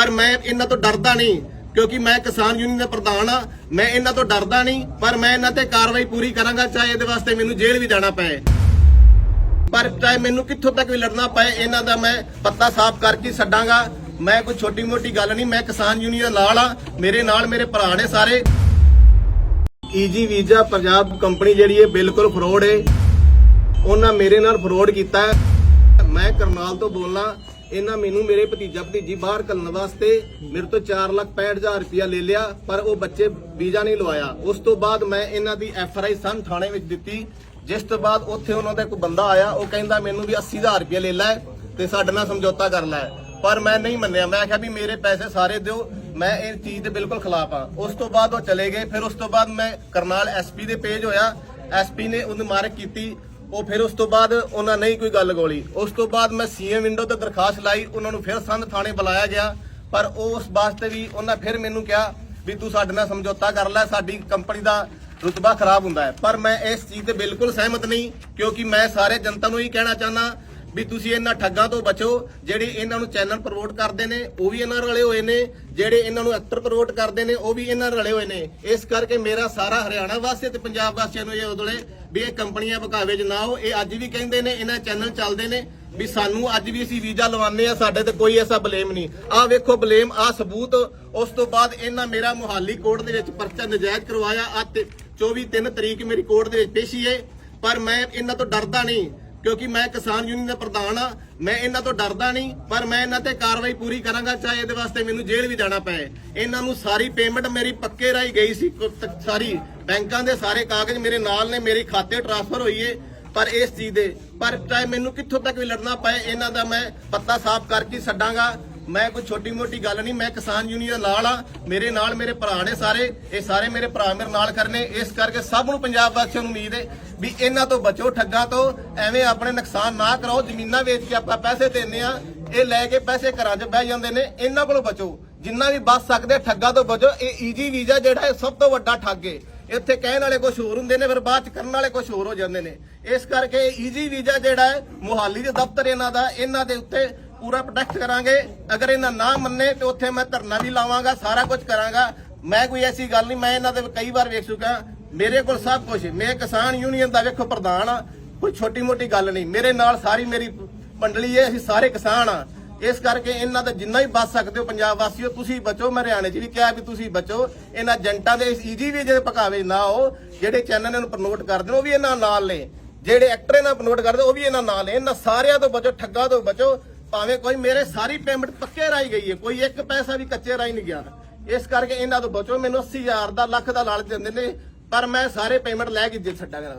ਪਰ ਮੈਂ ਇਹਨਾਂ ਤੋਂ ਡਰਦਾ ਨਹੀਂ, ਕਿਉਂਕਿ ਮੈਂ ਕਿਸਾਨ ਯੂਨੀਅਨ ਦਾ ਪ੍ਰਧਾਨ ਆ ਮੈਂ ਇਹਨਾਂ ਤੋਂ ਡਰਦਾ ਨਹੀਂ, ਪਰ ਮੈਂ ਇਹਨਾਂ ਤੇ ਕਾਰਵਾਈ ਪੂਰੀ ਕਰਾਂਗਾ, ਚਾਹੇ ਇਹਦੇ ਵਾਸਤੇ ਮੈਨੂੰ ਜੇਲ੍ਹ ਵੀ ਜਾਣਾ ਪਏ। ਪਰ ਚਾਹੇ ਮੈਨੂੰ ਕਿੱਥੋਂ ਤੱਕ ਵੀ ਲੜਨਾ ਪਏ, ਇਹਨਾਂ ਦਾ ਮੈਂ ਪੱਤਾ ਸਾਫ਼ ਕਰਕੇ ਛੱਡਾਂਗਾ। ਮੈਂ ਕੋਈ ਛੋਟੀ ਮੋਟੀ ਗੱਲ ਨਹੀਂ, ਮੈਂ ਕਿਸਾਨ ਯੂਨੀਅਨ ਨਾਲ ਆ ਮੇਰੇ ਨਾਲ ਮੇਰੇ ਭਰਾ ਨੇ ਸਾਰੇ। ਈਜੀ ਵੀਜ਼ਾ ਪੰਜਾਬ ਕੰਪਨੀ ਜਿਹੜੀ ਹੈ, ਬਿਲਕੁਲ ਫਰੋਡ ਹੈ। ਉਹਨਾਂ ਮੇਰੇ ਨਾਲ ਫਰੋਡ ਕੀਤਾ ਹੈ। ਮੈਂ ਕਰਨਾਲ ਤੋਂ ਬੋਲਣਾ ਇਹਨਾਂ ਮੈਨੂੰ ਮੇਰੇ ਭਤੀਜਾ ਭਤੀਜੀ ਬਾਹਰ ਘੱਲਣ ਵਾਸਤੇ ਮੇਰੇ ਤੋਂ 465000 ਰੁਪਇਆ ਲੈ ਲਿਆ, ਪਰ ਉਹ ਬੱਚੇ ਵੀਜ਼ਾ ਨਹੀਂ ਲਵਾਇਆ। ਉਸ ਤੋਂ ਬਾਅਦ ਮੈਂ ਇਹਨਾਂ ਦੀ ਐਫ ਆਰ ਆਈ ਸਨ ਥਾਣੇ ਵਿੱਚ ਦਿੱਤੀ। ਜਿਸ ਤੋਂ ਬਾਅਦ ਉੱਥੇ ਉਹਨਾਂ ਦਾ ਇੱਕ ਬੰਦਾ ਆਇਆ, ਉਹ ਕਹਿੰਦਾ ਮੈਨੂੰ ਵੀ 80000 ਰੁਪਇਆ ਲੈ ਲੈ ਤੇ ਸਾਡੇ ਨਾਲ ਸਮਝੌਤਾ ਕਰ ਲੈ। ਪਰ ਮੈਂ ਨਹੀਂ ਮੰਨਿਆ। ਮੈਂ ਕਿਹਾ ਵੀ ਮੇਰੇ ਪੈਸੇ ਸਾਰੇ ਦਿਓ, ਮੈਂ ਇਹ ਚੀਜ਼ ਦੇ ਬਿਲਕੁਲ ਖਿਲਾਫ ਆ ਉਸ ਤੋਂ ਬਾਅਦ ਉਹ ਚਲੇ ਗਏ। ਫਿਰ ਉਸ ਤੋਂ ਬਾਅਦ ਮੈਂ ਕਰਨਾਲ ਐਸਪੀ ਦੇ ਪੇਜ ਹੋਇਆ। ਐਸਪੀ ਨੇ ਉਹਨੂੰ ਮਾਰਕ ਕੀਤੀ। ਉਹ ਫਿਰ ਉਸ ਤੋਂ ਬਾਅਦ ਉਹਨਾਂ ਨਹੀਂ ਕੋਈ ਗੱਲ ਗੋਲੀ। ਉਸ ਤੋਂ ਬਾਅਦ ਮੈਂ ਸੀਐਮ ਵਿੰਡੋ ਤੇ ਦਰਖਾਸਤ ਲਾਈ, ਉਹਨਾਂ ਨੂੰ ਫਿਰ ਸੰਧ ਥਾਣੇ ਬੁਲਾਇਆ ਗਿਆ। ਪਰ ਉਹ ਉਸ ਵਾਸਤੇ ਵੀ ਉਹਨਾਂ ਫਿਰ ਮੈਨੂੰ ਕਿਹਾ ਵੀ ਤੂੰ ਸਾਡੇ ਨਾਲ ਸਮਝੌਤਾ ਕਰ ਲੈ, ਸਾਡੀ ਕੰਪਨੀ ਦਾ ਰੁਤਬਾ ਖਰਾਬ ਹੁੰਦਾ ਹੈ। ਪਰ ਮੈਂ ਇਸ ਚੀਜ਼ ਤੇ ਬਿਲਕੁਲ ਸਹਿਮਤ ਨਹੀਂ, ਕਿਉਂਕਿ ਮੈਂ ਸਾਰੇ ਜਨਤਾ ਨੂੰ ਹੀ ਕਹਿਣਾ ਚਾਹੁੰਦਾ ਵੀ ਤੁਸੀਂ ਇਹਨਾਂ ਠੱਗਾਂ ਤੋਂ ਬਚੋ, ਜਿਹੜੇ ਇਹਨਾਂ ਨੂੰ ਚੈਨਲ ਪ੍ਰਮੋਟ ਕਰਦੇ ਨੇ, ਉਹ ਵੀ ਇਹਨਾਂ ਰਲੇ ਹੋਏ ਨੇ, ਜਿਹੜੇ ਇਹਨਾਂ ਨੂੰ ਐਕਟਰ ਪ੍ਰਮੋਟ ਕਰਦੇ ਨੇ, ਉਹ ਵੀ ਇਹਨਾਂ ਰਲੇ ਹੋਏ ਨੇ। ਇਸ ਕਰਕੇ ਮੇਰਾ ਸਾਰਾ ਹਰਿਆਣਾ ਵਾਸੀਆਂ ਤੇ ਪੰਜਾਬ ਵਾਸੀਆਂ ਨੂੰ ਇਹ ਉਦਲੇ ਵੀ ਇਹ ਕੰਪਨੀਆਂ ਬਕਾਵੇ 'ਚ ਨਾ ਹੋ ਇਹ ਅੱਜ ਵੀ ਕਹਿੰਦੇ ਨੇ, ਇਹਨਾਂ ਚੈਨਲ ਚੱਲਦੇ ਨੇ, ਵੀ ਸਾਨੂੰ ਅੱਜ ਵੀ ਅਸੀਂ ਵੀਜ਼ਾ ਲਵਾਉਂਦੇ ਆ ਸਾਡੇ ਤੇ ਕੋਈ ਐਸਾ ਬਲੇਮ ਨਹੀਂ। ਆਹ ਵੇਖੋ ਬਲੇਮ, ਆਹ ਸਬੂਤ, ਉਸ ਤੋਂ ਬਾਅਦ ਇਹਨਾਂ ਮੇਰਾ ਮੁਹਾਲੀ ਕੋਰਟ ਦੇ ਵਿੱਚ ਪਰਚਾ ਨਜਾਇਜ਼ ਕਰਵਾਇਆ। ਆ 24 3 ਤਰੀਕ ਮੇਰੀ ਕੋਰਟ ਦੇ ਵਿੱਚ ਪੇਸ਼ੀ ਹੈ, ਪਰ ਮੈਂ ਇਹਨਾਂ ਤੋਂ ਡਰਦਾ ਨਹੀਂ। ਕਿਉਂਕਿ ਮੈਂ ਕਿਸਾਨ ਯੂਨੀਅਨ ਦਾ ਪ੍ਰਧਾਨ ਆ, ਮੈਂ ਇਹਨਾਂ ਤੋਂ ਡਰਦਾ ਨਹੀਂ, ਪਰ ਮੈਂ ਇਹਨਾਂ ਤੇ ਕਾਰਵਾਈ ਪੂਰੀ ਕਰਾਂਗਾ, ਚਾਹੇ ਇਹਦੇ ਵਾਸਤੇ ਮੈਨੂੰ ਜੇਲ੍ਹ ਵੀ ਜਾਣਾ ਪਏ। ਇਹਨਾਂ ਨੂੰ ਸਾਰੀ ਪੇਮੈਂਟ ਮੇਰੀ ਪੱਕੇ ਰਾਈ ਗਈ ਸੀ ਸਾਰੀ ਬੈਂਕਾਂ ਦੇ ਸਾਰੇ ਕਾਗਜ਼ ਮੇਰੇ ਨਾਲ ਨੇ, ਮੇਰੇ ਖਾਤੇ ਟ੍ਰਾਂਸਫਰ ਹੋਈਏ ਪਰ ਇਸ ਚੀਜ਼ ਦੇ ਪਰ ਚਾਹੇ ਮੈਨੂੰ ਕਿੱਥੋਂ ਤੱਕ ਵੀ ਲੜਨਾ ਪਏ, ਇਹਨਾਂ ਦਾ ਮੈਂ ਪੱਤਾ ਸਾਫ਼ ਕਰਕੇ ਛੱਡਾਂਗਾ। ਮੈਂ ਕੋਈ ਛੋਟੀ ਮੋਟੀ ਗੱਲ ਨਹੀਂ, ਮੈਂ ਕਿਸਾਨ ਯੂਨੀਅਨ ਨਾਲ ਆ। ਮੇਰੇ ਨਾਲ ਮੇਰੇ ਭਰਾ ਨੇ ਸਾਰੇ, ਇਹ ਸਾਰੇ ਮੇਰੇ ਭਰਾ ਮੇਰੇ ਨਾਲ ਕਰਨੇ ਇਸ ਕਰਕੇ ਸਭ ਨੂੰ ਪੰਜਾਬ ਵਾਸੀਆਂ ਨੂੰ ਉਮੀਦ ਹੈ ਵੀ ਇਹਨਾਂ ਤੋਂ ਬਚੋ, ਠੱਗਾਂ ਤੋਂ ਐਵੇਂ ਆਪਣੇ ਨੁਕਸਾਨ ਨਾ ਕਰਾਓ। ਜ਼ਮੀਨਾਂ ਵੇਚ ਕੇ ਆਪਾਂ ਪੈਸੇ ਦਿੰਨੇ ਆ ਇਹ ਲੈ ਕੇ ਪੈਸੇ ਘਰਾਂ 'ਚ ਬਹਿ ਜਾਂਦੇ ਨੇ, ਇਹਨਾਂ ਕੋਲੋਂ ਬਚੋ। ਜਿੰਨਾ ਵੀ ਬਚ ਸਕਦੇ, ਠੱਗਾਂ ਤੋਂ ਬਚੋ। ਇਹ ਈਜੀ ਵੀਜ਼ਾ ਜਿਹੜਾ ਇਹ ਸਭ ਤੋਂ ਵੱਡਾ ਠੱਗ ਹੈ। ਇੱਥੇ ਕਹਿਣ ਵਾਲੇ ਕੁਝ ਹੋਰ ਹੁੰਦੇ ਨੇ, ਫਿਰ ਬਾਅਦ ਚ ਕਰਨ ਵਾਲੇ ਕੁਝ ਹੋਰ ਹੋ ਜਾਂਦੇ ਨੇ। ਇਸ ਕਰਕੇ ਈਜੀ ਵੀਜ਼ਾ ਜਿਹੜਾ ਹੈ, ਮੁਹਾਲੀ ਦੇ ਦਫ਼ਤਰ ਇਹਨਾਂ ਦਾ, ਇਹਨਾਂ ਦੇ ਉੱਤੇ ਪੂਰਾ ਪ੍ਰੋਟੈਕਟ ਕਰਾਂਗੇ। ਅਗਰ ਇਹਨਾਂ ਨਾ ਮੰਨੇ ਤੇ ਉੱਥੇ ਮੈਂ ਧਰਨਾ ਵੀ ਲਾਵਾਂਗਾ, ਸਾਰਾ ਕੁਝ ਕਰਾਂਗਾ। ਮੈਂ ਕੋਈ ਐਸੀ ਗੱਲ ਨਹੀਂ, ਮੈਂ ਇਹਨਾਂ ਦੇ ਕਈ ਵਾਰ ਵੇਖ ਚੁੱਕਾ ਮੇਰੇ ਕੋਲ ਸਭ ਕੁਝ ਮੈਂ ਕਿਸਾਨ ਯੂਨੀਅਨ ਦਾ ਵੇਖੋ ਪ੍ਰਧਾਨ ਆ ਕੋਈ ਛੋਟੀ ਮੋਟੀ ਗੱਲ ਨਹੀਂ। ਮੇਰੇ ਨਾਲ ਸਾਰੀ ਮੇਰੀ ਮੰਡਲੀ ਹੈ, ਅਸੀਂ ਸਾਰੇ ਕਿਸਾਨ ਆ ਇਸ ਕਰਕੇ ਇਹਨਾਂ ਦਾ ਜਿੰਨਾ ਹੀ ਬਚ ਸਕਦੇ ਹੋ, ਪੰਜਾਬ ਵਾਸੀਓ, ਤੁਸੀਂ ਬਚੋ। ਮੈਂ ਹਰਿਆਣੇ 'ਚ ਵੀ ਕਿਹਾ ਵੀ ਤੁਸੀਂ ਬਚੋ। ਇਹਨਾਂ ਏਜੰਟਾਂ ਦੇ ਈਜੀ ਵੀ ਜਿਹੜੇ ਭਕਾਵੇ ਨਾ ਹੋ, ਜਿਹੜੇ ਚੈਨਲ ਨੂੰ ਪ੍ਰਮੋਟ ਕਰਦੇ ਨੇ, ਉਹ ਵੀ ਇਹਨਾਂ ਨਾਲ ਨੇ। ਜਿਹੜੇ ਐਕਟਰ ਇਹਨਾਂ ਪ੍ਰਮੋਟ ਕਰਦੇ ਉਹ ਵੀ ਇਹਨਾਂ ਨਾਲ ਨੇ। ਇਹਨਾਂ ਸਾਰਿਆਂ ਤੋਂ ਬਚੋ, ਠੱਗਾਂ ਤੋਂ ਬਚੋ। ਭਾਵੇਂ ਕੋਈ ਮੇਰੇ ਸਾਰੀ ਪੇਮੈਂਟ ਪੱਕੇ ਰਾਈ ਗਈ ਹੈ, ਕੋਈ ਇੱਕ ਪੈਸਾ ਵੀ ਕੱਚੇ ਰਾਈ ਨਹੀਂ ਗਿਆ। ਇਸ ਕਰਕੇ ਇਹਨਾਂ ਤੋਂ ਬਚੋ, ਮੈਨੂੰ 80000 ਦਾ, ਲੱਖ ਦਾ ਲਾਲਚ ਦਿੰਦੇ ਨੇ, ਪਰ ਮੈਂ ਸਾਰੇ ਪੇਮੈਂਟ ਲੈ ਕੇ ਦੇ ਛੱਡਾਂਗਾ।